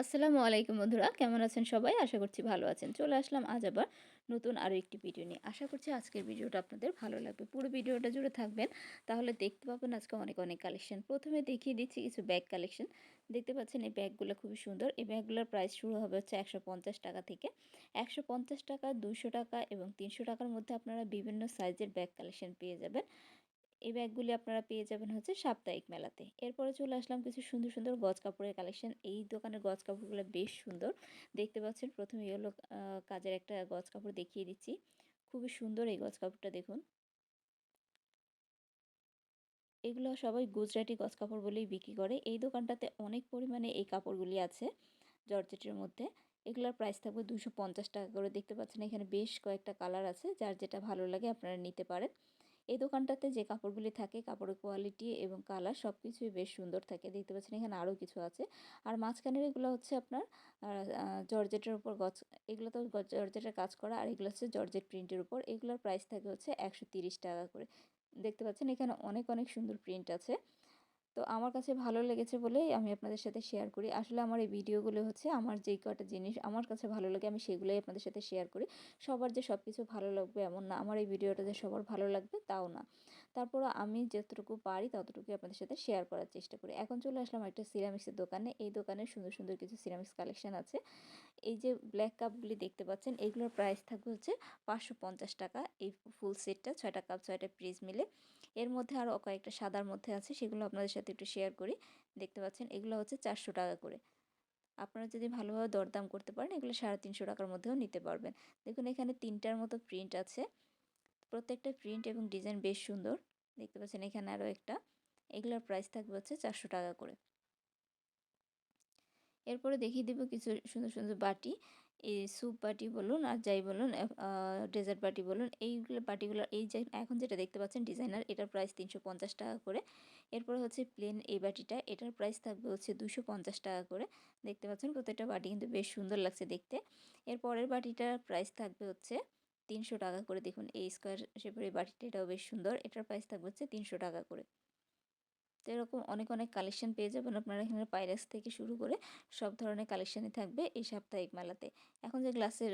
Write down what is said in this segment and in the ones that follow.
আসসালামু আলাইকুম বন্ধুরা, কেমন আছেন সবাই? আশা করছি ভালো আছেন। চলে আসলাম আজ আবার নতুন আরও একটি ভিডিও নিয়ে। আশা করছি আজকের ভিডিওটা আপনাদের ভালো লাগবে। পুরো ভিডিওটা জুড়ে থাকবেন, তাহলে দেখতে পাবেন আজকে অনেক অনেক কালেকশন। প্রথমে দেখিয়ে দিচ্ছি কিছু ব্যাগ কালেকশন। দেখতে পাচ্ছেন এই ব্যাগগুলো খুবই সুন্দর। এই ব্যাগগুলোর প্রাইস শুরু হবে হচ্ছে একশো পঞ্চাশ টাকা থেকে। একশো পঞ্চাশ টাকা দুশো টাকা এবং তিনশো টাকার মধ্যে আপনারা বিভিন্ন সাইজের ব্যাগ কালেকশন পেয়ে যাবেন। এই ব্যাগগুলি আপনারা পেয়ে যাবেন হচ্ছে সাপ্তাহিক মেলাতে। এরপরে চলে আসলাম কিছু সুন্দর সুন্দর গজ কাপড়ের কালেকশন এই দোকানের গজ কাপড়গুলো বেশ সুন্দর। দেখতে পাচ্ছেন প্রথমে ইয়েলো কাজের একটা গজ কাপড় দেখিয়ে দিচ্ছি। খুবই সুন্দর এই গজ কাপড়টা দেখুন। এগুলো সবাই গুজরাটি গজ কাপড় বলেই বিক্রি করে। এই দোকানটাতে অনেক পরিমাণে এই কাপড়গুলি আছে জর্জেটের মধ্যে। এগুলোর প্রাইস থাকবে দুশো টাকা করে। দেখতে পাচ্ছেন এখানে বেশ কয়েকটা কালার আছে, যার যেটা ভালো লাগে আপনারা নিতে পারেন। এই দোকানটাতে যে কাপড়গুলি থাকে, কাপড়ের কোয়ালিটি এবং কালার সব কিছুই বেশ সুন্দর থাকে। দেখতে পাচ্ছেন এখানে আরও কিছু আছে। আর মাঝখানের এগুলো হচ্ছে আপনার জর্জেটের উপর গছ, এগুলো তো জর্জেটের কাজ করা আর এগুলো হচ্ছে জর্জেট প্রিন্টের উপর। এগুলোর প্রাইস থাকে হচ্ছে একশো টাকা করে। দেখতে পাচ্ছেন এখানে অনেক অনেক সুন্দর প্রিন্ট আছে। তো আমার কাছে ভালো লেগেছে বলেই আমি আপনাদের সাথে শেয়ার করি। আসলে আমার এই ভিডিওগুলো হচ্ছে আমার যেই কটা জিনিস আমার কাছে ভালো লাগে আমি সেগুলোই আপনাদের সাথে শেয়ার করি। সবার যে সব কিছু ভালো লাগবে এমন না, আমার এই ভিডিওটা যে সবার ভালো লাগবে তাও না। তারপরও আমি যতটুকু পারি ততটুকুই আপনাদের সাথে শেয়ার করার চেষ্টা করি। এখন চলে আসলাম একটা সিরামিক্সের দোকানে। এই দোকানে সুন্দর সুন্দর কিছু সিরামিক্স কালেকশন আছে। এই যে ব্ল্যাক কাপগুলি দেখতে পাচ্ছেন এইগুলোর প্রাইস থাকবে হচ্ছে পাঁচশো পঞ্চাশ টাকা। এই ফুল সেটটা ছয়টা কাপ ছয়টা প্রিজ মিলে। এর মধ্যে আরও কয়েকটা সাদার মধ্যে আছে, সেগুলো আপনাদের সাথে একটু শেয়ার করি। দেখতে পাচ্ছেন, এগুলো হচ্ছে চারশো টাকা করে। আপনারা যদি ভালোভাবে দরদাম করতে পারেন, এগুলো সাড়ে তিনশো টাকার মধ্যেও নিতে পারবেন। দেখুন, এখানে তিনটার মতো প্রিন্ট আছে। প্রত্যেকটা প্রিন্ট এবং ডিজাইন বেশ সুন্দর। দেখতে পাচ্ছেন এখানে আরও একটা। এগুলোর প্রাইস থাকবে হচ্ছে চারশো টাকা করে। এরপরে দেখিয়ে দেবো কিছু সুন্দর সুন্দর বাটি। এই স্যুপ বাটি বলুন আর যাই বলুন ডেজার্ট বাটি বলুন, এইগুলো বাটিগুলো, এই যে এখন যেটা দেখতে পাচ্ছেন ডিজাইনার এটার প্রাইস তিনশো পঞ্চাশ টাকা করে। এরপরে হচ্ছে প্লেন এই বাটিটা, এটার প্রাইস থাকবে হচ্ছে দুশো পঞ্চাশ টাকা করে। দেখতে পাচ্ছেন প্রত্যেকটা বাটি কিন্তু বেশ সুন্দর লাগছে দেখতে। এরপরের বাটিটার প্রাইস থাকবে হচ্ছে তিনশো টাকা করে দেখুন, এই স্কোয়ার শেপের এই বাটিটা, এটাও বেশ সুন্দর। এটার প্রাইস থাকবে হচ্ছে তিনশো টাকা করে। তো এরকম অনেক অনেক কালেকশন পেয়ে যাবেন আপনারা এখানে পাইরাস থেকে শুরু করে সব ধরনের কালেকশানই থাকবে এই সাপ্তাহিক মেলাতে। এখন যে গ্লাসের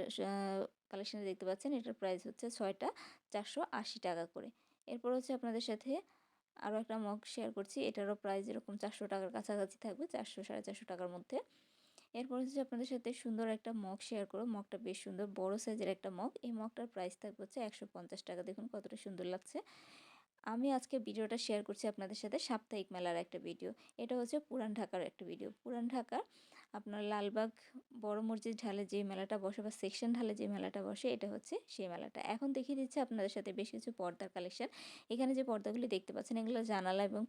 কালেকশানে দেখতে পাচ্ছেন, এটার প্রাইস হচ্ছে ছয়টা চারশো আশি টাকা করে। এরপর হচ্ছে আপনাদের সাথে আরও একটা মগ শেয়ার করছি। এটারও প্রাইস এরকম চারশো টাকার কাছাকাছি থাকবে, চারশো, সাড়ে চারশো টাকার মধ্যে। এরপর হচ্ছে আপনাদের সাথে সুন্দর একটা মগ শেয়ার করো মগটা বেশ সুন্দর, বড় সাইজের একটা মগ। এই মগটার প্রাইস থাকবে হচ্ছে একশো পঞ্চাশ টাকা। দেখুন কতটা সুন্দর লাগছে। আমি আজকে ভিডিওটা শেয়ার করছি আপনাদের সাথে সাপ্তাহিক মেলার একটা ভিডিও এটা হচ্ছে পুরান ঢাকার একটা ভিডিও পুরান ঢাকার আপনার লালবাগ বড় মসজিদ ঢালে যে মেলাটা বসে বা সেকশন ঢালে যে মেলাটা বসে, এটা হচ্ছে সেই মেলাটা। এখন দেখিয়ে দিচ্ছে আপনাদের সাথে বেশ কিছু পর্দার কালেকশন এখানে যে পর্দাগুলি দেখতে পাচ্ছেন, এগুলো জানালা এবং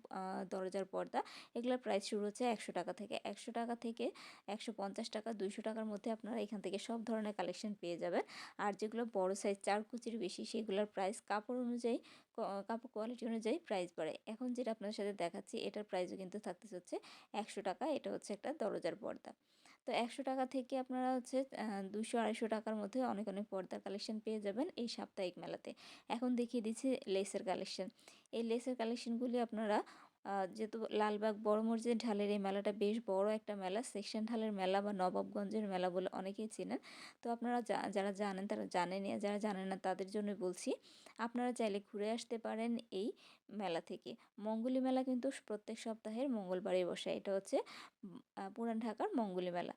দরজার পর্দা। এগুলোর প্রাইস শুরু হচ্ছে একশো টাকা থেকে। একশো টাকা থেকে একশো পঞ্চাশ টাকা, দুইশো টাকার মধ্যে আপনারা এখান থেকে সব ধরনের কালেকশন পেয়ে যাবেন। আর যেগুলো বড় সাইজ চার কুচির বেশি, সেগুলোর প্রাইস কাপড় অনুযায়ী কাপড় কোয়ালিটি অনুযায়ী প্রাইস বাড়ে। এখন যেটা আপনাদের সাথে দেখাচ্ছি, এটার প্রাইসও কিন্তু থাকতে হচ্ছে একশো টাকা। এটা হচ্ছে একটা দরজার পর্দা। তো একশো টাকা থেকে আপনারা হচ্ছে দুশো, আড়াইশো টাকার মধ্যে অনেক অনেক পর্দার কালেকশন পেয়ে যাবেন এই সাপ্তাহিক মেলাতে। এখন দেখিয়ে দিচ্ছি লেসের কালেকশন। এই লেসের কালেকশনগুলি আপনারা যেহেতু লালবাগ বড় মসজিদ ঢালের এই মেলাটা বেশ বড় একটা মেলা, সেকশন ঢালের মেলা বা নবাবগঞ্জের মেলা বলে অনেকেই চেনেন। তো আপনারা যারা জানেন তারা জানেন যারা জানেন না তাদের জন্য বলছি, আপনারা চাইলে ঘুরে আসতে পারেন এই মেলা থেকে। মঙ্গলী মেলা কিন্তু প্রত্যেক সপ্তাহের মঙ্গলবারে বসে, এটা হচ্ছে পুরান ঢাকার মঙ্গলী মেলা।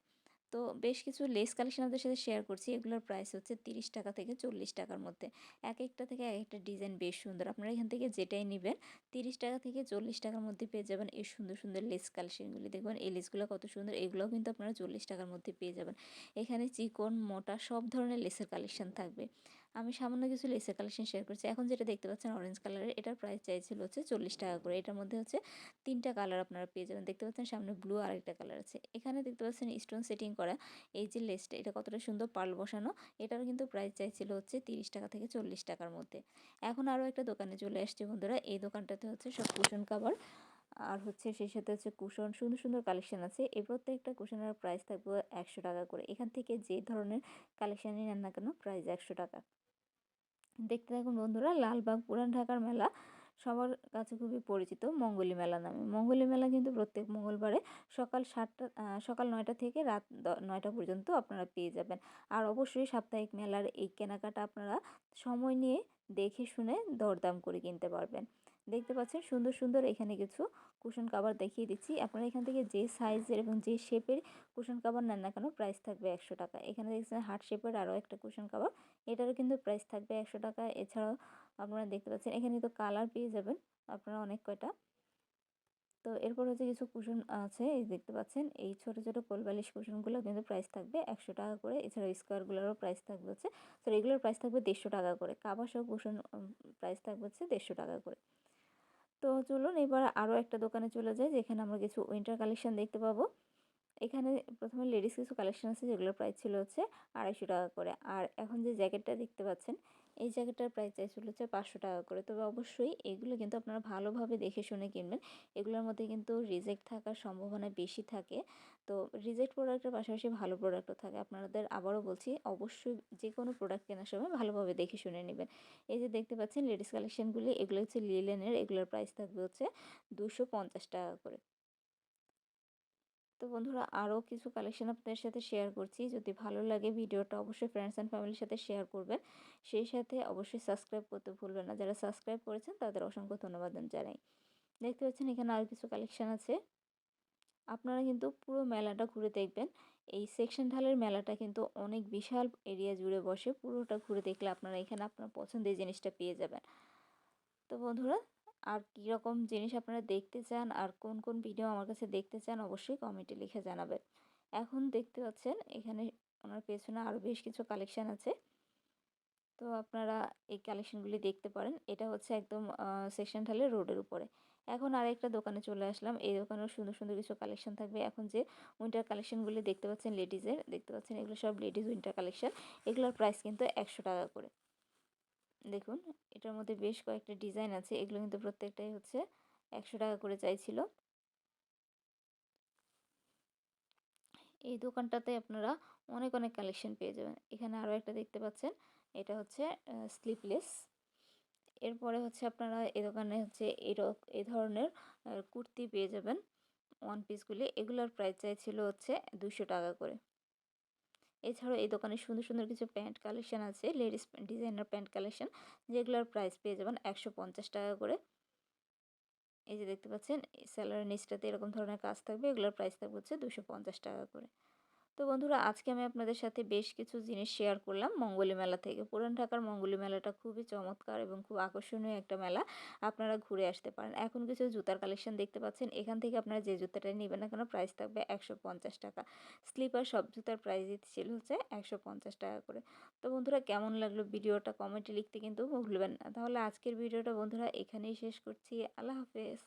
তো বেশ কিছু লেস কালেকশন আপনাদের সাথে শেয়ার করছি। এগুলোর প্রাইস হচ্ছে তিরিশ টাকা থেকে চল্লিশ টাকার মধ্যে। এক একটা থেকে এক একটা ডিজাইন বেশ সুন্দর। আপনারা এখান থেকে যেটাই নেবেন, তিরিশ টাকা থেকে চল্লিশ টাকার মধ্যে পেয়ে যাবেন এই সুন্দর সুন্দর লেস কালেকশনগুলি দেখবেন এই লেসগুলো কত সুন্দর, এগুলোও কিন্তু আপনারা চল্লিশ টাকার মধ্যে পেয়ে যাবেন। এখানে চিকন, মোটা সব ধরনের লেসের কালেকশন থাকবে। আমি সামান্য কিছু লেসের কালেকশন শেয়ার করছি। এখন যেটা দেখতে পাচ্ছেন অরেঞ্জ কালারের এটার প্রাইস চাইছিল হচ্ছে চল্লিশ টাকা করে। এটার মধ্যে হচ্ছে তিনটা কালার আপনারা পেয়ে যাবেন। দেখতে পাচ্ছেন সামনে ব্লু আর একটা কালার আছে। এখানে দেখতে পাচ্ছেন স্টোন সেটিং করা এই যে লেসটা এটা কতটা সুন্দর পার্ল বসানো। এটারও কিন্তু প্রাইস চাইছিল হচ্ছে তিরিশ টাকা থেকে চল্লিশ টাকার মধ্যে। এখন আরও একটা দোকানে চলে আসছে বন্ধুরা। এই দোকানটাতে হচ্ছে সব কুশন কাভার আর হচ্ছে সেই সাথে হচ্ছে কুশন সুন্দর সুন্দর কালেকশন আছে। এই প্রত্যেকটা কুশনের প্রাইস থাকবে একশো টাকা করে। এখান থেকে যে ধরনের কালেকশানই নেন না কেন প্রাইস একশো টাকা। দেখতে থাকুন বন্ধুরা, লালবাগ পুরান ঢাকার মেলা সবার কাছে খুবই পরিচিত মঙ্গলী মেলা নামে। মঙ্গলী মেলা কিন্তু প্রত্যেক মঙ্গলবারে সকাল সাতটা সকাল নয়টা থেকে রাত নয়টা পর্যন্ত আপনারা পেয়ে যাবেন। আর অবশ্যই সাপ্তাহিক মেলার এই কেনাকাটা আপনারা সময় নিয়ে দেখে শুনে দরদাম করে কিনতে পারবেন। দেখতে পাচ্ছেন সুন্দর সুন্দর এখানে কিছু কুশন কাভার দেখিয়ে দিচ্ছি। আপনারা এখান থেকে যে সাইজের এবং যে শেপের কুশন কাভার নেন না কেন প্রাইস থাকবে একশো টাকা। এখানে দেখছেন হার্ট শেপের আরও একটা কুশন কাভার এটারও কিন্তু প্রাইস থাকবে একশো টাকা। এছাড়াও আপনারা দেখতে পাচ্ছেন এখানে তো কালার পেয়ে যাবেন। আপনারা অনেক কয়টা তো এরপর হচ্ছে কিছু কুশন আছে, এই দেখতে পাচ্ছেন, এই ছোট ছোট কোলবালিশ কুশনগুলো কিন্তু প্রাইস থাকবে একশো টাকা করে। এছাড়াও স্কোয়ারগুলোরও প্রাইস থাকবে হচ্ছে তো এগুলোর প্রাইস থাকবে দেড়শো টাকা করে। কাবার সহ কুশন প্রাইস থাকবে হচ্ছে দেড়শো টাকা করে। তো চলুন এবার আরও একটা দোকানে চলে যাই, যেখানে আমরা কিছু উইন্টার কালেকশন দেখতে পাবো। এখানে প্রথমে লেডিস কিছু কালেকশন আছে, যেগুলোর প্রাইস ছিল হচ্ছে আড়াইশো টাকা করে। আর এখন যে জ্যাকেটটা দেখতে পাচ্ছেন এই জ্যাকেটটার প্রাইস চাইছিল হচ্ছে পাঁচশো টাকা করে। তবে অবশ্যই এগুলো কিন্তু আপনারা ভালোভাবে দেখে শুনে কিনবেন। এগুলোর মধ্যে কিন্তু রিজেক্ট থাকার সম্ভাবনা বেশি থাকে। তো রিজেক্ট প্রোডাক্টের পাশাপাশি ভালো প্রোডাক্টও থাকে। আপনাদের আবারও বলছি, অবশ্যই যে কোনো প্রোডাক্ট কেনার সময় ভালোভাবে দেখে শুনে নেবেন। এই যে দেখতে পাচ্ছেন লেডিস কালেকশনগুলি এগুলো হচ্ছে লিলেনের এগুলোর প্রাইস থাকবে হচ্ছে দুশো টাকা করে। তো বন্ধুরা আরও কিছু কালেকশন আপনাদের সাথে শেয়ার করছি। যদি ভালো লাগে ভিডিওটা অবশ্যই ফ্রেন্ডস অ্যান্ড ফ্যামিলির সাথে শেয়ার করবেন। সেই সাথে অবশ্যই সাবস্ক্রাইব করতে ভুলবেন না। যারা সাবস্ক্রাইব করেছেন, তাদের অসংখ্য ধন্যবাদ জানাই। দেখতে পাচ্ছেন এখানে আরও কিছু কালেকশন আছে। আপনারা কিন্তু পুরো মেলাটা ঘুরে দেখবেন। এই সেকশন ঢালের মেলাটা কিন্তু অনেক বিশাল এরিয়া জুড়ে বসে। পুরোটা ঘুরে দেখলে আপনারা এখানে আপনার পছন্দের জিনিসটা পেয়ে যাবেন। তো বন্ধুরা আর কীরকম জিনিস আপনারা দেখতে চান আর কোন কোন ভিডিও আমার কাছে দেখতে চান অবশ্যই কমেন্টে লিখে জানাবেন। এখন দেখতে পাচ্ছেন এখানে ওনার পেছনে আরও বেশ কিছু কালেকশান আছে। তো আপনারা এই কালেকশনগুলি দেখতে পারেন। এটা হচ্ছে একদম সেকশন ঢালে রোডের উপরে। এখন আরেকটা দোকানে চলে আসলাম। এই দোকানেও সুন্দর সুন্দর কিছু কালেকশন থাকবে। এখন যে উইন্টার কালেকশনগুলি দেখতে পাচ্ছেন লেডিজের, দেখতে পাচ্ছেন এগুলো সব লেডিস উইন্টার কালেকশান। এগুলোর প্রাইস কিন্তু একশো টাকা করে। দেখুন, এটার মধ্যে বেশ কয়েকটা ডিজাইন আছে, এগুলো কিন্তু প্রত্যেকটাই হচ্ছে একশো টাকা করে চাইছিল। এই দোকানটাতে আপনারা অনেক অনেক কালেকশন পেয়ে যাবেন। এখানে আরও একটা দেখতে পাচ্ছেন, এটা হচ্ছে স্লিপলেস এরপরে হচ্ছে আপনারা এই দোকানে হচ্ছে এই ধরনের কুর্তি পেয়ে যাবেন। ওয়ান পিসগুলি এগুলোর প্রাইস চাইছিল হচ্ছে দুশো টাকা করে। এছাড়াও এই দোকানে সুন্দর সুন্দর কিছু প্যান্ট কালেকশন আছে, লেডিস ডিজাইনার প্যান্ট কালেকশন। যেগুলোর প্রাইস পেয়ে যাবেন একশো পঞ্চাশ টাকা করে। এই যে দেখতে পাচ্ছেন স্যালারি নিচটাতে এরকম ধরনের কাজ থাকবে, এগুলোর প্রাইস থাকবে হচ্ছে দুশো টাকা করে। তো বন্ধুরা, আজকে আমি আপনাদের সাথে বেশ কিছু জিনিস শেয়ার করলাম। মঙ্গলী মেলা থেকে। পুরান ঢাকার মঙ্গলী মেলাটা খুবই চমৎকার এবং খুব আকর্ষণীয় একটা মেলা। আপনারা ঘুরে আসতে পারেন। এখন কিছু জুতার কালেকশন দেখতে পাচ্ছেন। এখান থেকে আপনারা যে জুতাটাই নেবেন না কেন প্রাইস থাকবে একশো পঞ্চাশ টাকা। স্লিপার সব জুতার প্রাইস ছিল হচ্ছে একশো পঞ্চাশ টাকা করে। তো বন্ধুরা, কেমন লাগল ভিডিওটা কমেন্টে লিখতে কিন্তু ভুলবেন না। তাহলে আজকের ভিডিওটা বন্ধুরা এখানেই শেষ করছি। আল্লাহ হাফেজ।